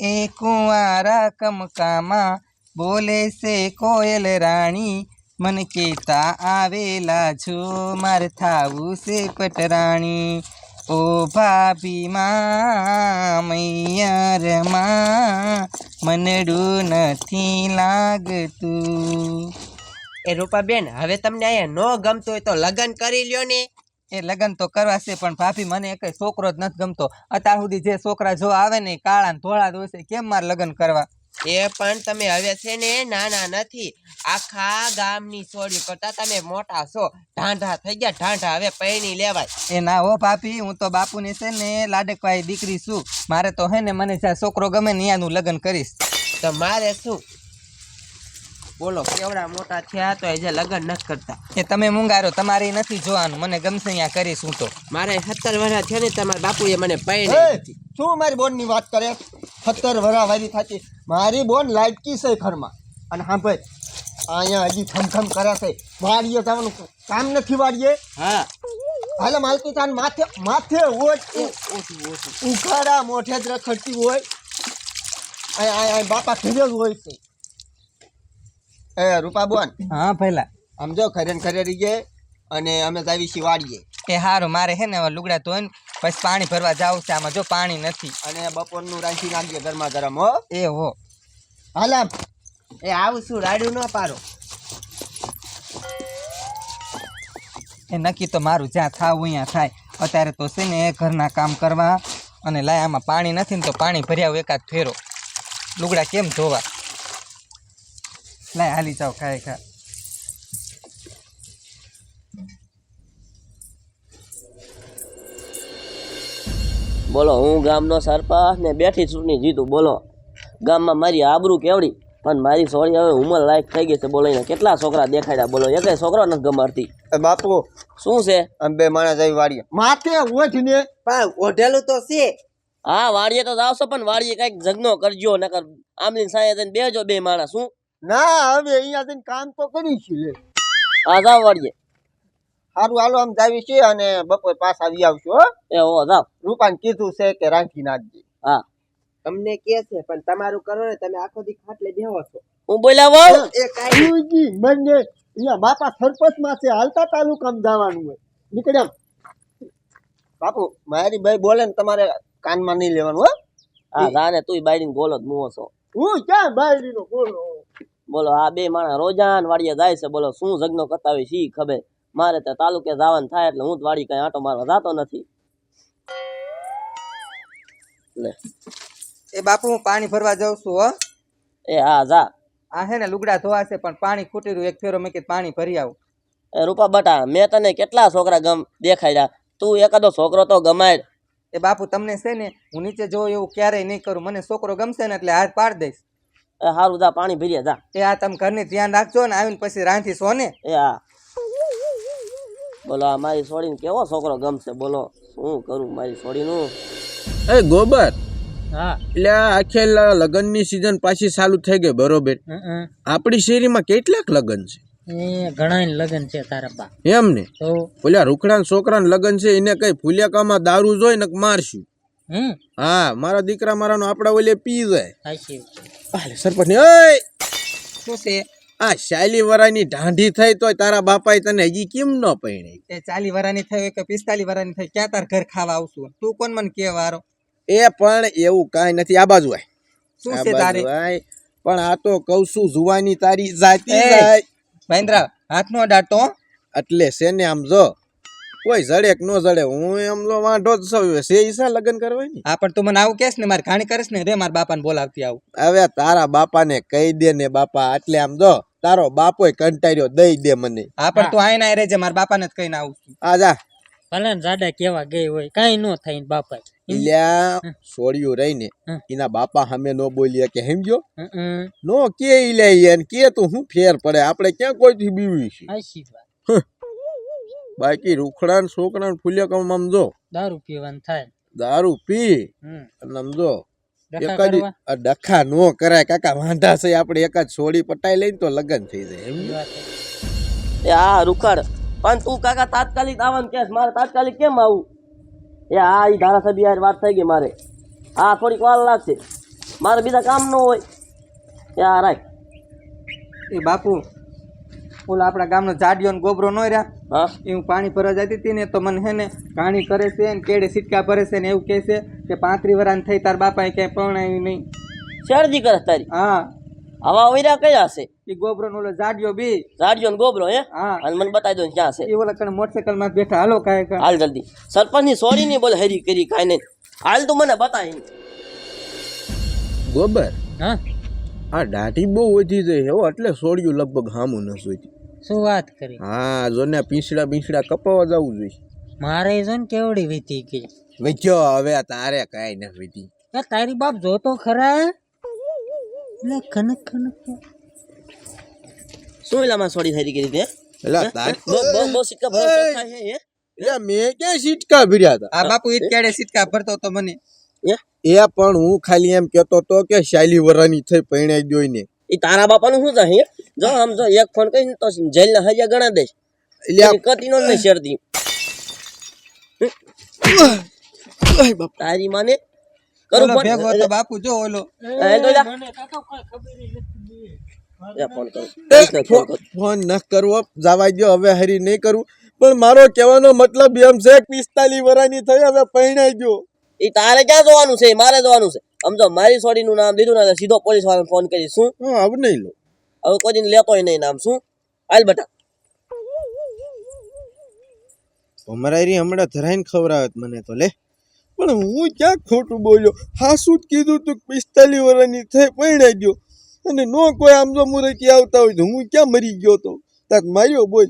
એ કુંવારા કમકામાં બોલે છે, કોયલ રાણી, મન કેતા આવેલા છો, મારે થાવું છે પટરાણી. ઓ ભાભી મૈયરમાં, મનડું નથી લાગતું. એ રૂપાબેન, હવે તમને અહીંયા ન ગમતું હોય તો લગ્ન કરી લ્યો ને. એ લગ્ન તો કરવા છે પણ ભાભી મને એક છોકરો જ નથી ગમતો. અત્યાર સુધી જે છોકરા જો આવે ને કાળા ને ધોળા જ કેમ મારે લગ્ન કરવા? એ પણ તમે હવે છે ને નાના નથી. આખા ગામની છોડી કરતા તમે મોટા છો. ઢાંઢા થઈ ગયા ઢાંઢા હવે પૈણી લેવાય. એ ના હો ભાભી હું તો બાપુની છે ને લાડકવાઈ દીકરી છું. મારે તો હે ને મને જ્યાં છોકરો ગમે ને ત્યાંનું લગ્ન કરીશ. તો મારે શું? બોલો કેવડા મોટા થયા તો એ જે લગ્ન નથી કરતા. એ તમે મુંગારો તમારે નથી જોવાનું. મને ગમશે અહીંયા કરીશ હું તો? મારે સત્તર વર્ષ થયા ને તમારા બાપુએ મને એ, શું મારી બોનની વાત કરે? સત્તર વર્ષ વારી થતી. મારી બોન લાડકી છે ઘરમાં. અને હા ભાઈ અહીંયા હજી થમથમ કરે છે. વાડીએ જવાનું કામ નથી વાડીએ? હા. હાલે માલતી તાન માથે માથે હોય ઉખાડા મોઢે જ રખડતી હોય. બાપા ઘરે જ હોય છે. એ રૂપા બોન હા પહેલા સમજો ખરેન ખરે ને અને અમે જાવી છીએ વાડીએ. એ સારું મારે હે ને લુગડા ધોઈને પછી પાણી ભરવા જાવ છે. આમાં જો પાણી નથી. અને બપોરનું રાંધી નાખીએ ગરમા ગરમ હો. એ હો. હાલ એ આવું છું રાડ્યું ન પારો એ નક્કી તો મારું જ્યાં થાવું અહીંયા થાય. અત્યારે તો છે ને ઘરના કામ કરવા. અને લાય આમાં પાણી નથી ને તો પાણી ભર્યા એકાદ ફેરો. લુગડા કેમ ધોવા? લાય હાલી જાઓ ખાય ખા બોલો હું ગામનો સરપંચ ને બેઠી ચૂંટણી જીતું બોલો. ગામમાં મારી આબરૂ કેવડી? પણ મારી સોળી હવે ઉંમર લાયક થઈ ગઈ છે બોલો એને. કેટલા છોકરા દેખાડ્યા બોલો. એક છોકરો નથી ગમાડતી. એ બાપુ. શું છે? બે માણસ આવી વાડીએ. માથે ઓઠ ને પણ ઓઢેલું તો છે. હા વાડીએ તો જાવશો પણ વાડીએ કંઈક જગનો કરજો નકર આમલી સાંયે બેજો બે માણસ શું ના હવે અહીંયા જઈને કામ તો કરી છે લે. હા જાવ વાડીએ સારું હાલો આમ જાવી છે અને બપોર પાસ આવી આવશું હો. એ હો જાવ રૂપાને કીધું છે કે રાખી નાખજે. હા. તમને કે છે પણ તમારું કરો ને તમે આખો દી ખાટલે બેહો છો. હું બોલ્યા વહુ? એ કાંઈ મને અહીંયા બાપા સરપંચમાં છે હાલતા તાલુકામાં જવાનું હોય. નીકળ્યા બાપુ મારી ભાઈ બોલે ને તમારે કાનમાં નહીં લેવાનું હો. હા જાને તુંય બાયડીને ગોલો જ મુવો છો. હું ક્યાં બાયડીનો બોલો? બોલો આ બે માણસ રોજાન વાડીએ જાય છે બોલો શું કરતા હોય શી ખબર. મારે તો તાલુકે જવાનું થાય એટલે હું જ વાડી કઈ આંટો મારવા જાતો નથી. લે. એ બાપુ હું પાણી ભરવા જાઉં છું હો. એ હા જા. આ હે ને લુગડા ધોવા છે પણ પાણી ખૂટી રહ્યું એક ફેરો મેં કીધું પાણી ભરી આવું. એ રૂપા બટા મેં તને કેટલા છોકરા ગમ દેખાડ્યા. તું એકાદો છોકરો તો ગમાય. એ બાપુ તમને છે ને હું નીચે જોઉં એવું ક્યારેય નહીં કરું. મને છોકરો ગમશે ને એટલે હાથ પાડી દઈશ. એ હારું દા પાણી ભરીએ જા. એ આ તમે ઘરની ધ્યાન રાખજો ને આવીને પછી રાંધી સો ને એ હા બોલો આ મારી છોડીને કેવો છોકરો ગમશે? બોલો શું કરું મારી છોડીનું એ ગોબર હા. એટલે આ આખે લગનની સિઝન પાછી ચાલુ થઈ ગઈ બરોબર. આપણી શેરીમાં કેટલાક લગન છે? એ ઘણા લગન છે તારા બા. એમ ને? ઓલા રૂખડા છોકરાને લગન છે એને કઈ ફુલિયાકામાં દારૂ જોઈ ને મારશું? હા મારા દીકરા મારાનો આપડા ઓલે પી જાય. આલે સરપંચ ઓય શું છે? આ ચાલી વરાની ઢાંઢી થઈ તોય તારા બાપાએ તને હજી કેમ ન પૈણી એ ચાલી વરાની થઈ કે પિસ્તાલી વરાની થઈ ક્યાં તાર ઘર ખાવા આવશું? તું કોણ મને કે વારો એ પણ એવું કાંઈ નથી આ બાજુ આય. શું છે તારે? પણ આ તો કઉ છું જુવાની તારી જાતી મહેન્દ્રા હાથ નો અડાડતો એટલે છે ને આમ જો કોઈ જડે કે ન જડે હું એમનો વાંઢો જ છું. છે ઈસા લગ્ન કરવાની? હા પણ તું મને આવું કેસ ને મારે ઘાણી કરીશ ને રે મારા બાપાને બોલાવતી આવું. હવે તારા બાપાને કહી દે ને બાપા એટલે આમ જો તારો બાપોય કંટાળ્યો દઈ દે મને. હા પણ તું આય ના રેજે મારા બાપાને જ કહીને આવું છું. આ જા. ભલે ને જાડા કેવા ગઈ હોય કઈ ન થાય ને બાપા ઇલ્યા છોડ્યું રહી ને એના બાપા સામે નો બોલીએ કે હેમ. ગયો નો કે ઈ લે કે તું હું ફેર પડે આપણે ક્યાં કોઈથી બીવી છે? બાકી રૂખડા ને છોકરા ને ફૂલ્યા કામ સમજો દારૂ પીવાનું થાય. દારૂ પી. હમ. અને સમજો જો ડખા એકાદી ડખા નો કરાય કાકા વાંધા છે આપણે એકાદ છોડી પટાઈ લઈને તો લગ્ન થઈ જાય એ સમજ્યો? વાત એ આ રૂખાડ. પણ તું કાકા તાત્કાલિક આવવાનું કેસ મારે તાત્કાલિક કેમ આવું? એ આ એ ધારાસભ્ય યાર વાત થઈ ગઈ મારે. આ થોડીક વાર લાગશે. મારે બીજા કામ ન હોય. એ આ રાખ. એ બાપુ ઓલા આપણા ગામનો જાડિયો ને ગોબરો નો રહ્યા. હા. એ હું પાણી ભરવા જતી હતી ને તો મને હે ને કાણી કરે છે ને કેડે સિટકા ભરે છે ને એવું કહે છે કે પાંત્રી વરાન થઈ તાર બાપાએ ક્યાંય પરણાયું નહીં. શરદી કરે તારી? હા. આવા ઓયરા કયા છે? એ ગોબરો નો જાડિયો બી. જાડિયો ને ગોબરો હે? હા. અને મને બતાવી દો ને ક્યાં છે. એ ઓલા કણે મોટરસાઇકલમાં બેઠા. હાલો કાય હાલ જલ્દી. સરપંચની સોરી ની બોલે હેરી કરી કાય નહીં હાલ તું મને બતાવી ગોબર? હા? આ દાઢી બહુ વધી જાય હો એટલે સોડિયું લગભગ હામું ન સુધી શું વાત કરી? હા જોને પીંછડા પીંછડા કપાવા જવું જોઈએ. મારે જો ને કેવડી વીતી કે વેચ્યો હવે તારે કાંઈ ન વીતી. એ તારી બાપ જોતો ખરા લે ખનક ખનક. શું એલામાં સોડી થઈ કરી તે? એલા તાર બહુ બહુ સિક્કા ભરો થાય હે? એટલે મેં ક્યાં સિટકા ભર્યા હતા? આ બાપુ ઈ કેડે સિટકા ભરતો તો મને? એ પણ હું ખાલી એમ કહેતો તો કે શાયલી વરાની થઈ પરણાઈ દો ને એ તારા બાપાનું શું થાય? જો આમ જો એક ફોન કરીને તો જેલના હરિયા ગણા દઈશ. એટલે કતી નો નહીં શરદી તારી માને? કરું ફોન. બાપુ જો ઓલો. એ તો ફોન કરું. કૃષ્ણ ફોન કરું. ફોન ન કરવો જવા દો હવે હરી નહીં કરવું પણ મારો કહેવાનો મતલબ એમ છે પિસ્તાલીસ વરાની થઈ હવે પરણાઈ ગયો ઈ તારે ક્યાં જોવાનું છે? મારે જોવાનું છે. સમજો મારી સોડીનું નામ દીધું ને સીધો પોલીસ વાળાને ફોન કરી શું? હા હવે નહીં લો. હવે કોઈ લેતોય નહીં નામ. શું? હાલ બેટા. ભમરારી હમણાં ધરાઈને ખવડાવત મને તો લે. પણ હું ક્યાં ખોટું બોલ્યો? હાસું જ કીધું તું પિસ્તાલીસ વર્ષની થઈ પરણાઈ ગયો અને નો કોઈ આમ જો મુરતી આવતા હોય તો હું ક્યાં મરી ગયો તો? તાક માર્યો બોલ.